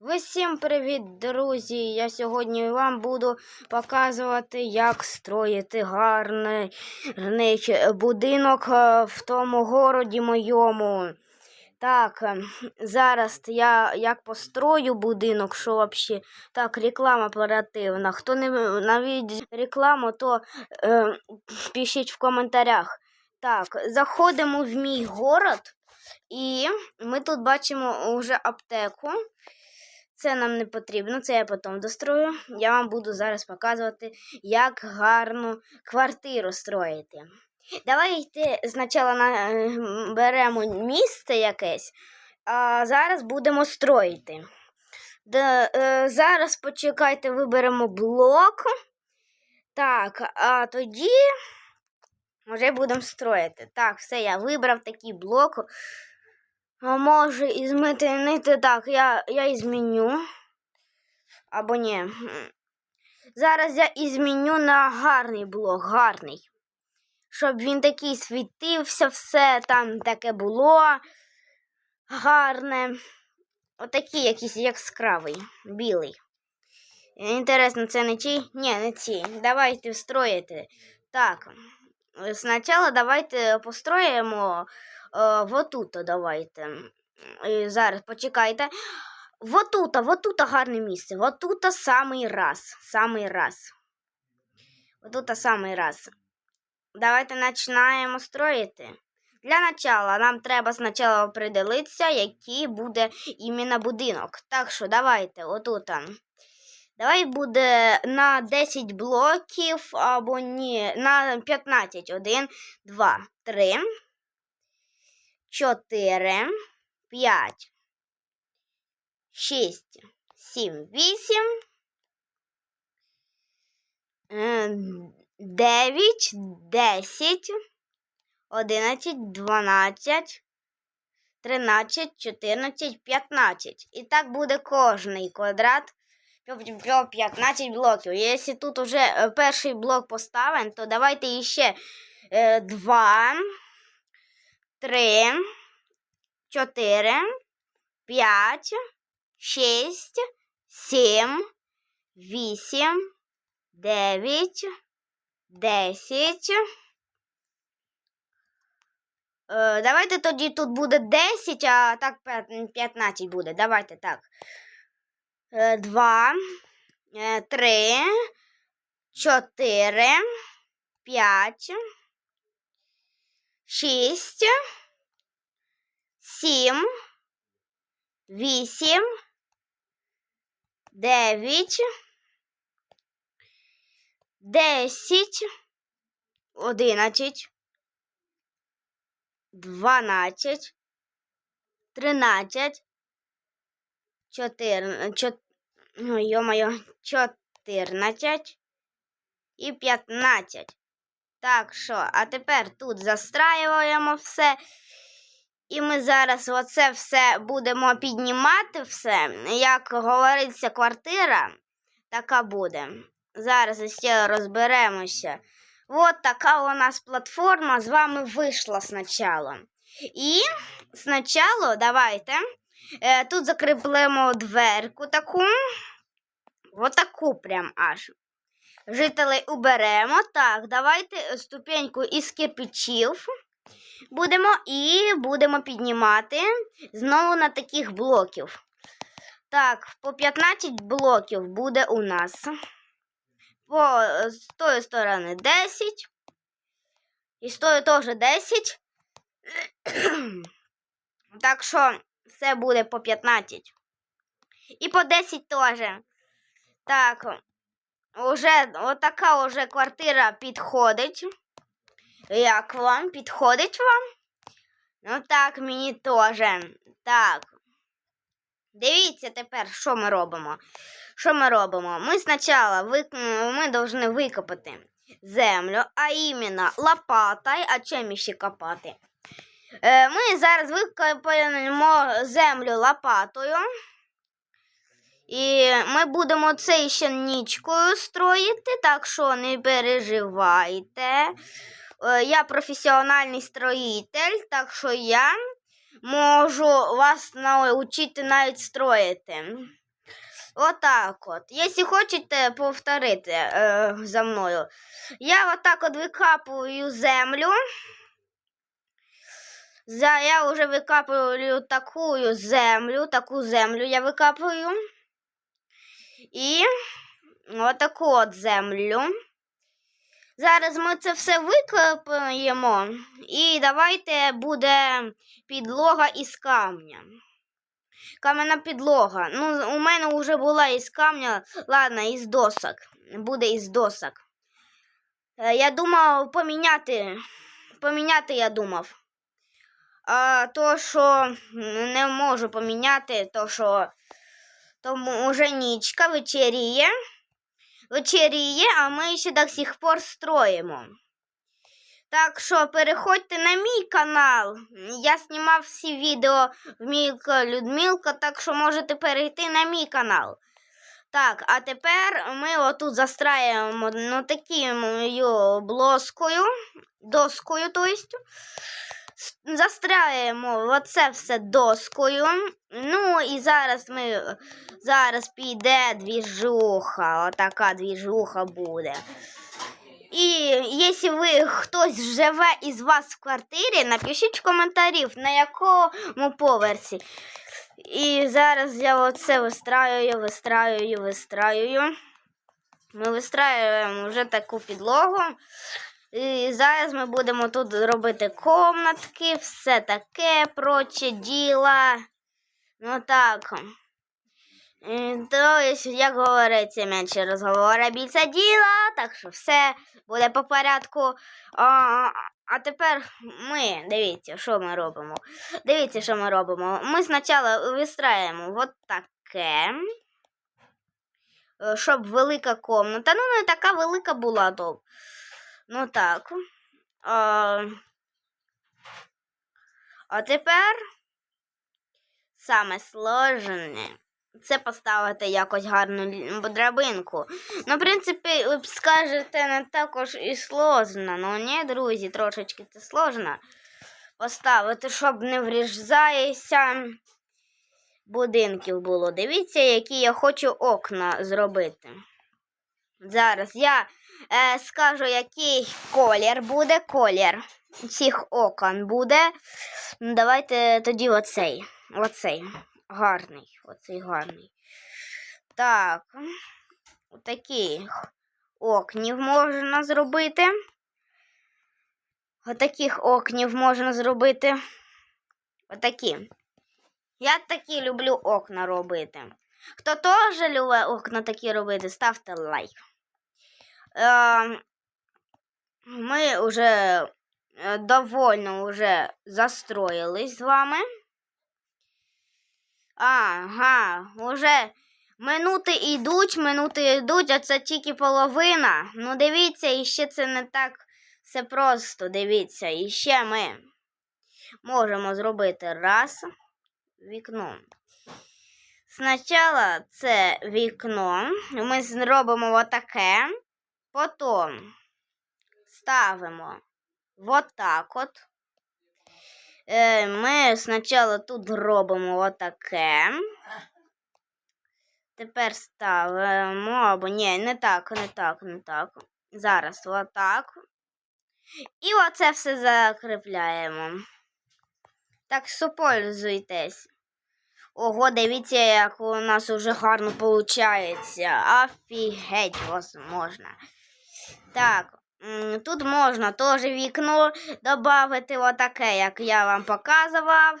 Всім привіт, друзі! Я сьогодні вам буду показувати, як строїти гарний будинок е, в тому городі моєму. Так, е, зараз я як построю будинок, що взагалі. Так, реклама оперативна. Хто не навіть рекламу, то е, пишіть в коментарях. Так, заходимо в мій город, і ми тут бачимо вже аптеку. Це нам не потрібно, це я потім дострою. Я вам буду зараз показувати, як гарну квартиру строїти. Давайте спочатку е, беремо місце якесь, а зараз будемо строїти. Де, е, зараз почекайте, виберемо блок. Так, а тоді вже будемо строїти. Так, все, я вибрав такий блок. А може і змінити так, я, я і зміню. Або ні. Зараз я і зміню на гарний блок, гарний. Щоб він такий світився, все там таке було гарне. Отакий якийсь яскравий, білий. Інтересно, це не ті? Ні, не ці. Давайте встроїти. Так. Спочатку давайте построїмо е, вот давайте. І зараз почекайте. Вот тут, вот тут гарне місце. Вот тут самий раз. Самий раз. Вот тут самий раз. Давайте починаємо строїти. Для начала нам треба спочатку определитися, який буде іменно будинок. Так що давайте, отут. Давай буде на 10 блоків або ні, на 15. 1, 2, 3, 4, 5, 6, 7, 8, 9, 10, 11, 12, 13, 14, 15. І так буде кожний квадрат по 15 блоків. Якщо тут вже е, перший блок поставлен, то давайте ще 2, 3, 4, 5, 6, 7, 8, 9, 10. Е, Давайте тоді тут буде 10, а так п'ят- 15 буде. Давайте так. Е, Два, е, три, чотири, п'ять, шість, сім, вісім, дев'ять, десять, одинадцять, дванадцять, тринадцять, чотирнадцять, чот... ну, йо-моє, чотирнадцять. І п'ятнадцять. Так що, а тепер тут застраюємо все. І ми зараз оце все будемо піднімати все. Як говориться, квартира така буде. Зараз ще розберемося. От така у нас платформа з вами вийшла спочатку. І спочатку давайте е, тут закріплемо дверку таку. Отаку прям аж. Жителей уберемо. Так, давайте ступеньку із кирпичів будемо і будемо піднімати знову на таких блоків. Так, по 15 блоків буде у нас. По е, з тої сторони 10. І з тої теж 10. Так що все буде по 15. І по 10 теж. Так, уже отака уже квартира підходить. Як вам? Підходить вам? Ну так, мені теж. Так. Дивіться тепер, що ми робимо. Що ми робимо? Ми спочатку вик... ми повинні викопати землю, а іменно лопатой, а чим ще копати? Е, ми зараз викопаємо землю лопатою. І ми будемо це ще нічкою строїти, так що не переживайте. Е, Я професіональний строїтель, так що я можу вас навчити навіть строїти. Отак от. Якщо хочете повторити е, за мною, я отак от викапую землю. Я вже викапую таку землю, таку землю я викапую. І отаку от землю. Зараз ми це все викопаємо. І давайте буде підлога із камня. Кам'яна підлога. Ну, у мене вже була із камня, ладно, із досок. Буде із досок. Е, Я думав поміняти. Поміняти я думав. А то, що не можу поміняти, то що тому вже нічка вечеріє. Вечеріє, а ми ще до сих пор строїмо. Так що переходьте на мій канал. Я знімав всі відео в Мілка Людмилка, так що можете перейти на мій канал. Так, а тепер ми отут застраюємо ну, такою блоскою, доскою, то. Застряємо оце все доскою. Ну і зараз ми зараз піде двіжуха. Отака двіжуха буде. І якщо ви хтось живе із вас в квартирі, напишіть в коментарів, на якому поверсі. І зараз я оце вистраюю, вистраюю, вистраюю. Ми вистраюємо вже таку підлогу. І зараз ми будемо тут робити комнатки, все таке проче діла. Ну так. То як говориться, менше розговора, більше діла, так що все буде по порядку. А, а тепер ми, дивіться, що ми робимо. Дивіться, що ми робимо. Ми спочатку вистраюємо от таке. Щоб велика комната. Ну, не така велика була то. Ну так. А, а тепер саме сложне це поставити якось гарну драбинку. Ну, в принципі, ви б скажете, не також і сложно. Ну ні, друзі, трошечки це сложно поставити, щоб не врізається будинків було. Дивіться, які я хочу окна зробити. Зараз я е, скажу, який колір буде. Колір цих окон буде. Ну, Давайте тоді оцей. Оцей. Гарний. Оцей гарний. Так. Отаких окнів можна зробити. Отаких окнів можна зробити. Отакі. Я такі люблю окна робити. Хто теж любить окна такі робити, ставте лайк. Ми вже е, довольно вже застроїлись з вами. Ага, уже минути йдуть, минути йдуть, а це тільки половина. Ну, дивіться, іще це не так все просто. Дивіться, іще ми можемо зробити раз вікно. Спочатку це вікно. Ми зробимо отаке, потім ставимо отак от. Е, Ми спочатку тут робимо отаке. Тепер ставимо, або ні, не так, не так, не так. Зараз отак. І оце все закріпляємо. Так що. Ого, дивіться, як у нас уже гарно виходить. Офігеть, возможно. Так, тут можна теж вікно додати отаке, як я вам показував.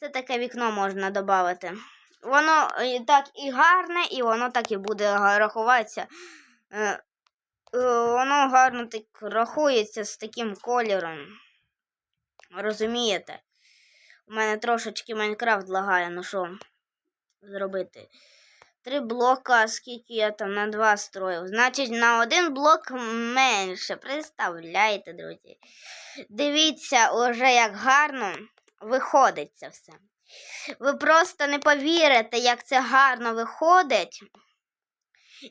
Це таке вікно можна додати. Воно так і гарне, і воно так і буде рахуватися. Е, е, Воно гарно так рахується з таким кольором. Розумієте? У мене трошечки Майнкрафт лагає, ну що зробити? Три блока, скільки я там на два строїв. Значить, на один блок менше. Представляєте, друзі. Дивіться, уже як гарно виходить це все. Ви просто не повірите, як це гарно виходить.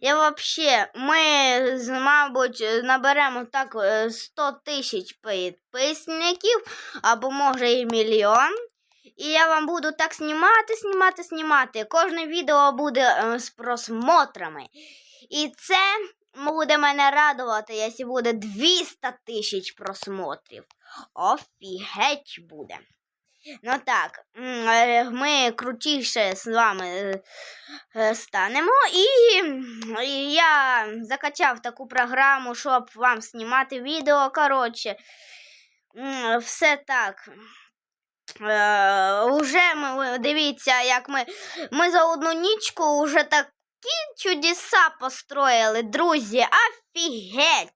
Я вообще, ми, мабуть, наберемо так е, 100 тисяч підписників, або може і мільйон. І я вам буду так знімати, знімати, знімати. Кожне відео буде е, з просмотрами. І це буде мене радувати, якщо буде 200 тисяч просмотрів. Офігеть буде. Ну так, е, ми крутіше з вами е, станемо. І, я закачав таку програму, щоб вам знімати відео. Коротше, все так. Е, уже ми дивіться, як ми, ми за одну нічку вже такі чудеса построїли, друзі. Офігеть!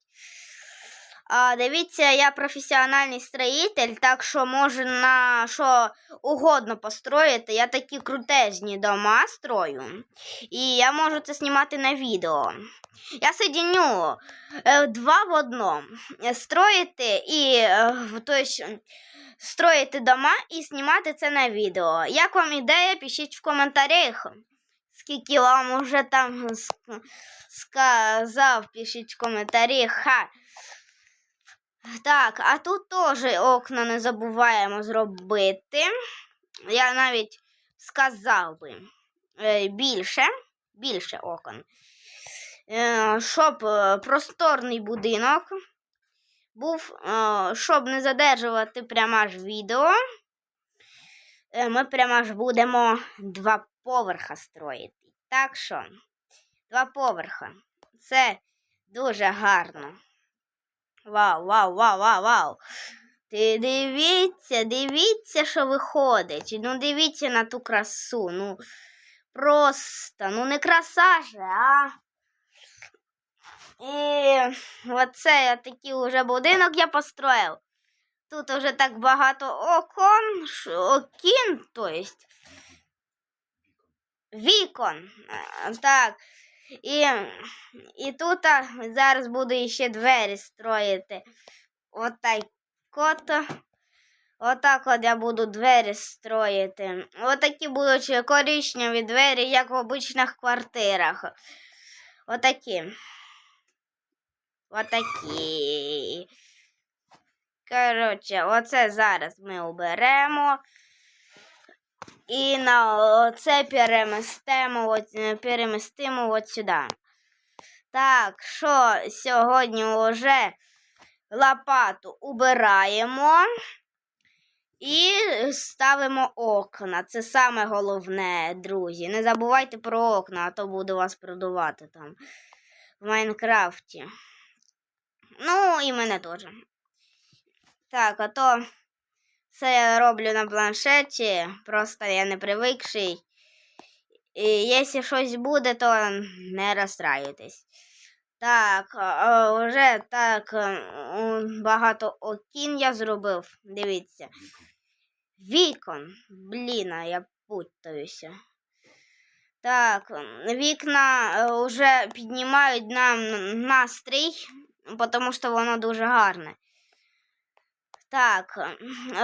А, дивіться, я професіональний строїтель, так що можу на що угодно построїти. Я такі крутезні дома строю. І я можу це знімати на відео. Я соединю е, два в одному. Строїти і в- то есть, м, строїти дома і знімати це на відео. Як вам ідея, пишіть в коментарях. Скільки вам уже там сказав, пишіть в коментарях. Так, а тут теж окна не забуваємо зробити. Я навіть сказав би е, більше, більше окон. Е, щоб е, просторний будинок був, щоб не задержувати прямо аж відео. Ми прямо аж будемо два поверха строїти. Так що, два поверха. Це дуже гарно. Вау, вау, вау, вау, вау. Ти дивіться, дивіться, що виходить. Ну, дивіться на ту красу. Ну, просто, ну не краса же, а. І оце я такий уже будинок я построїв. Тут уже так багато окон, окін, то есть. Вікон. Так. І, і тут а, зараз буду ще двері строїти. Отак от. Отак от я буду двері строїти. Отакі будуть коричневі двері, як в обичних квартирах. Отакі. Отакі. Коротше, оце зараз ми оберемо. І на оце перемістимо, от, е, перемістимо от сюди. Так, що сьогодні вже лопату убираємо і ставимо окна. Це саме головне, друзі. Не забувайте про окна, а то буду вас продавати там в Майнкрафті. Ну, і мене теж. Так, а то все я роблю на планшеті, просто я не привикший. І якщо щось буде, то не розстраюйтесь. Так, вже так е, багато окін я зробив. Дивіться. Вікон. Блін, я путаюся. Так, вікна е, вже піднімають нам настрій, тому що воно дуже гарне. Так,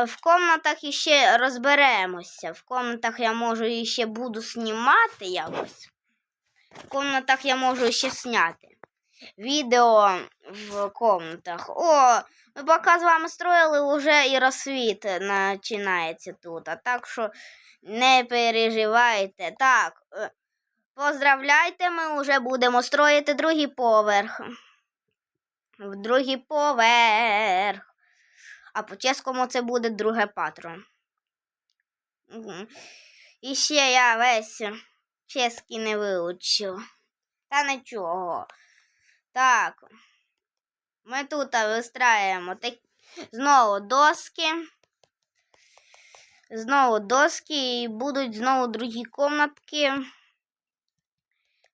в комнатах іще розберемося. В комнатах я можу іще буду знімати якось. В комнатах я можу ще зняти. Відео в комнатах. О, ми поки з вами строїли, вже і розсвіт починається тут. А так що не переживайте. Так, е, поздравляйте, ми вже будемо строїти другий поверх. В другий поверх. А по-чеському це буде друге патро. І ще я весь чеський не вивчив. Та нічого. Так. Ми тут вистраюємо так... знову доски. Знову доски і будуть знову другі комнатки.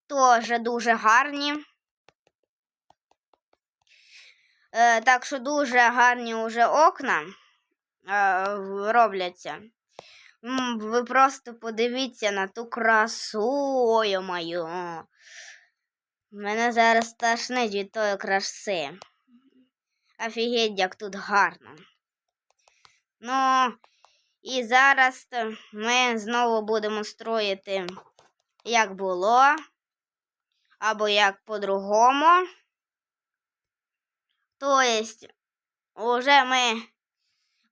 Теж дуже гарні. Е, так що дуже гарні вже окна е, робляться. Ви просто подивіться на ту красу, мою. Мене зараз тошнить від тої краси. Офігеть, як тут гарно. Ну, і зараз ми знову будемо строїти, як було, або як по-другому. То есть, уже ми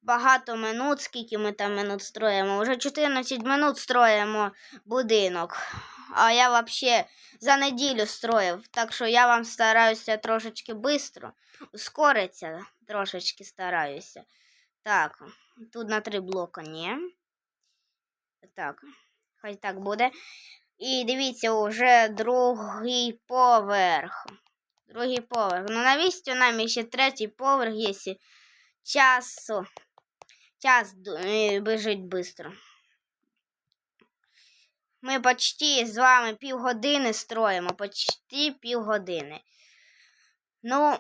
багато минут, скільки ми там минут строїмо. Уже 14 минут строїмо будинок. А я взагалі за неділю строїв. Так що я вам стараюся трошечки швидко. Ускориться трошечки стараюся. Так, тут на три блока ні. Так, хай так буде. І дивіться, уже другий поверх. Другий поверх. Ну, навіщо нам ще третій поверх, якщо. Час ду- е, біжить швидко. Ми почти з вами півгодини строїмо, почти півгодини. Ну,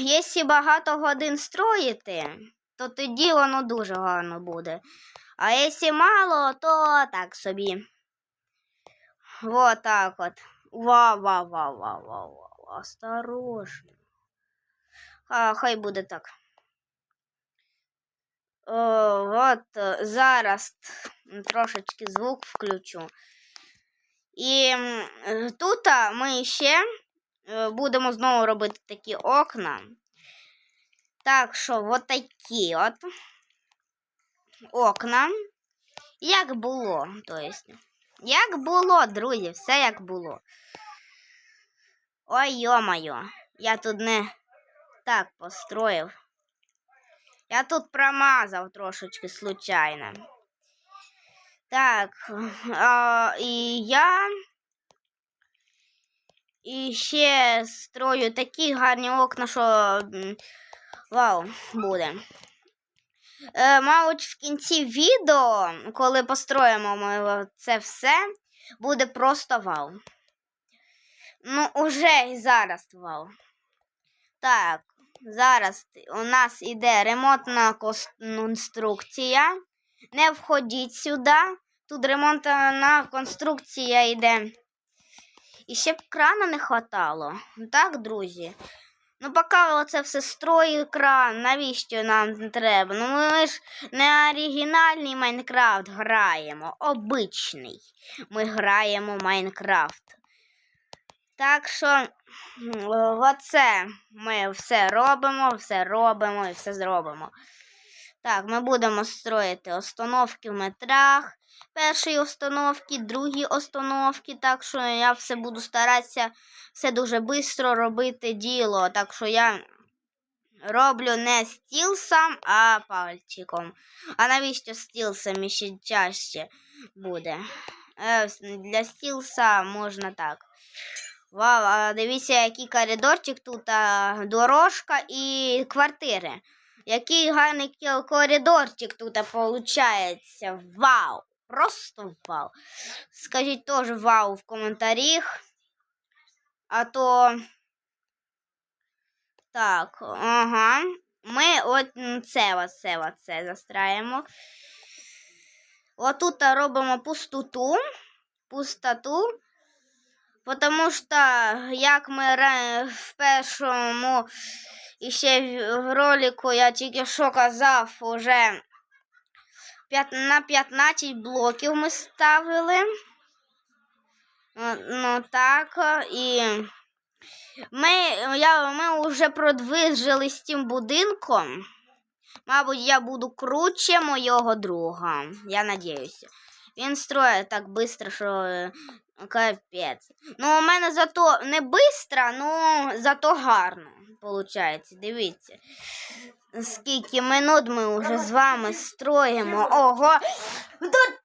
якщо багато годин строїти, то тоді воно дуже гарно буде. А якщо мало, то так собі. Вот так от. Вау, Осторожно. А, хай буде так. О, от е, зараз трошечки звук включу. І тут ми ще е, будемо знову робити такі окна. Так що, от такі от окна. Як було, то есть. Як було, друзі, все як було. Ой, йо-моє, я тут не так построїв. Я тут промазав трошечки случайно. Так, а, і я і ще строю такі гарні окна, що вау, буде. Е, мабуть, в кінці відео, коли построїмо ми це все, буде просто вау. Ну, уже зараз вау. Так, зараз у нас іде ремонтна конструкція. Не входіть сюди. Тут ремонтна конструкція йде. І ще б крана не хватало. Так, друзі? Ну, поки оце все строю кран, навіщо нам треба? Ну, ми ж не оригінальний Майнкрафт граємо, обичний. Ми граємо Майнкрафт. Так що, оце ми все робимо, все робимо і все зробимо. Так, ми будемо строїти установки в метрах. Перші установки, другі установки. Так що я все буду старатися все дуже швидко робити діло. Так що я роблю не стілсом, а пальчиком. А навіщо стілсом ще чаще буде? Е, Для стілса можна так. Вау, а дивіться, який коридорчик тут, а, дорожка і квартири. Який гарний коридорчик тут виходить. Вау! Просто вау. Скажіть теж вау в коментарях. А то. Так, ага. Ми от це оце, оце застраємо. Отут робимо пустоту. Пустоту. Потому що, як ми в першому ще в- ролику я тільки що казав, уже на 15 блоків ми ставили. Е, Ну так, і ми, я, ми вже продвижили з тим будинком. Мабуть, я буду круче моєго друга. Я надіюся. Він строїть так швидко, що е, капець. Ну, у мене зато не швидко, ну зато гарно. Получається, дивіться. Скільки минут ми вже з вами строїмо. Ого! Тут...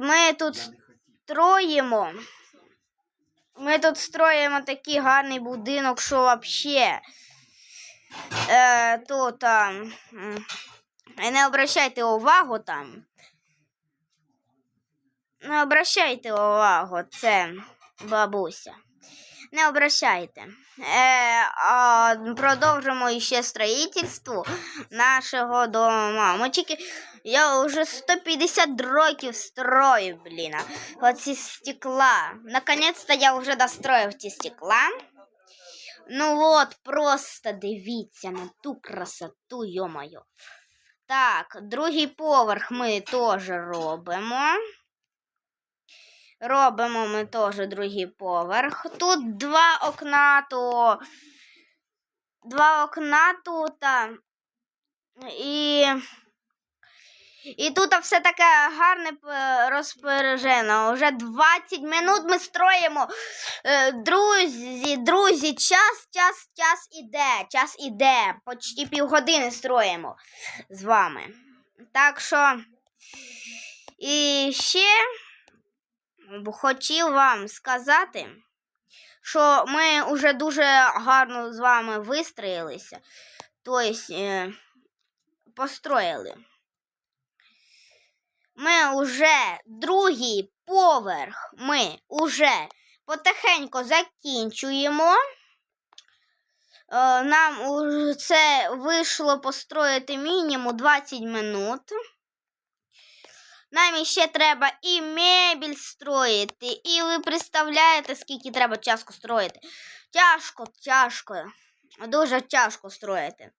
Ми тут строїмо. Ми тут строїмо такий гарний будинок, що вообще. Е, тут там. не обращайте увагу там. Не обращайте увагу, це бабуся. Не обращайте. Е, а продовжимо ще строїтельство нашого дома. Ми тільки я вже 150 років строю, блін. Оці стекла. Наконец-то я вже достроїв ці стекла. Ну от, просто дивіться на ту красоту, йо-моє. Так, другий поверх ми теж робимо. Робимо ми теж другий поверх. Тут два окна, то два окна тут. І, і тут все таке гарне розпоряджено. Уже 20 минут ми строїмо. Е, Друзі, друзі, час, час, час іде, час іде. Почти півгодини строїмо з вами. Так що. І ще хотів вам сказати, що ми вже дуже гарно з вами вистроїлися, тобто построїли. Ми вже другий поверх ми вже потихеньку закінчуємо. Е, Нам це вийшло построїти мінімум 20 минут. Нам іще треба і мебіль строїти, і ви представляєте, скільки треба часу строїти. Тяжко, тяжко. Дуже тяжко строїти.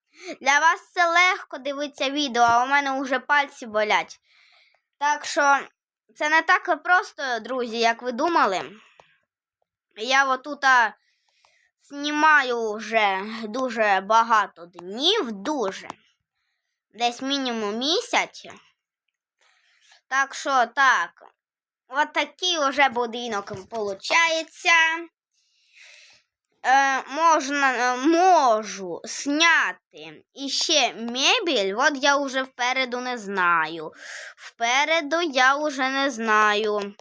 Для вас це легко дивитися відео, а у мене вже пальці болять. Так що це не так просто, друзі, як ви думали. Я отут знімаю вже дуже багато днів, дуже. Десь мінімум місяць. Так що так, от такий вже будинок виходить. Е, можна, е, можу зняти іще мебель, от я вже впереду не знаю. Впереду я вже не знаю.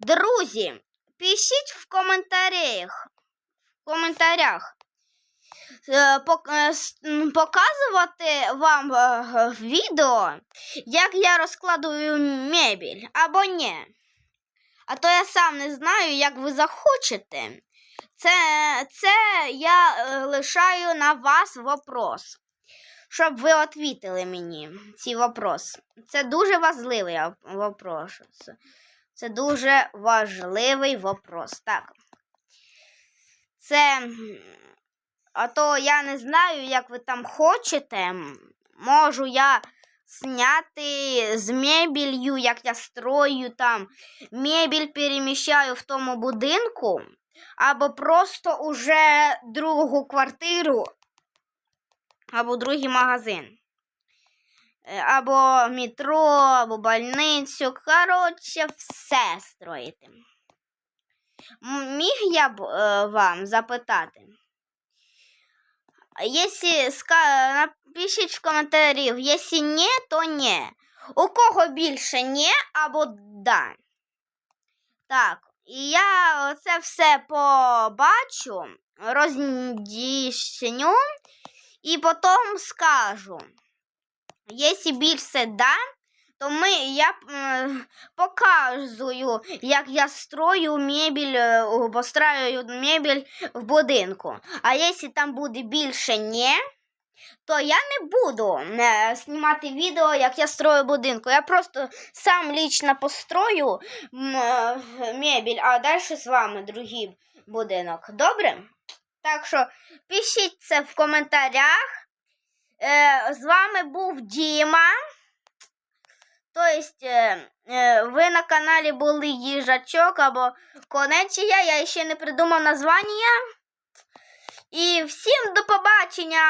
Друзі, пишіть в коментарях. В коментарях. Е, е, Показувати вам е, відео, як я розкладую мебель або ні. А то я сам не знаю, як ви захочете. Це, це я лишаю на вас вопрос. Щоб ви відповіли мені ці вопрос. Це дуже важливий вопрос. Це дуже важливий вопрос. Так. Це. А то я не знаю, як ви там хочете. Можу я зняти з мебелью, як я строю там. Мебель переміщаю в тому будинку, або просто уже другу квартиру, або другий магазин. Е, Або метро, або больницю. Коротше, все строїти. Міг я б е, вам запитати? Если напишіть в коментарі, якщо ні, то ні. У кого більше ні або да. Так, і я це все побачу, роздійсню і потім скажу. Якщо більше да, то ми, я показую, як я строю мебель, е, постраю мебель в будинку. А якщо там буде більше ні, то я не буду е, знімати відео, як я строю будинку. Я просто сам лично построю е, мебель, а далі з вами другий будинок. Добре? Так що пишіть це в коментарях. З вами був Діма. Тобто, е, е, ви на каналі були їжачок або конечія. Я ще не придумав названня. І всім до побачення!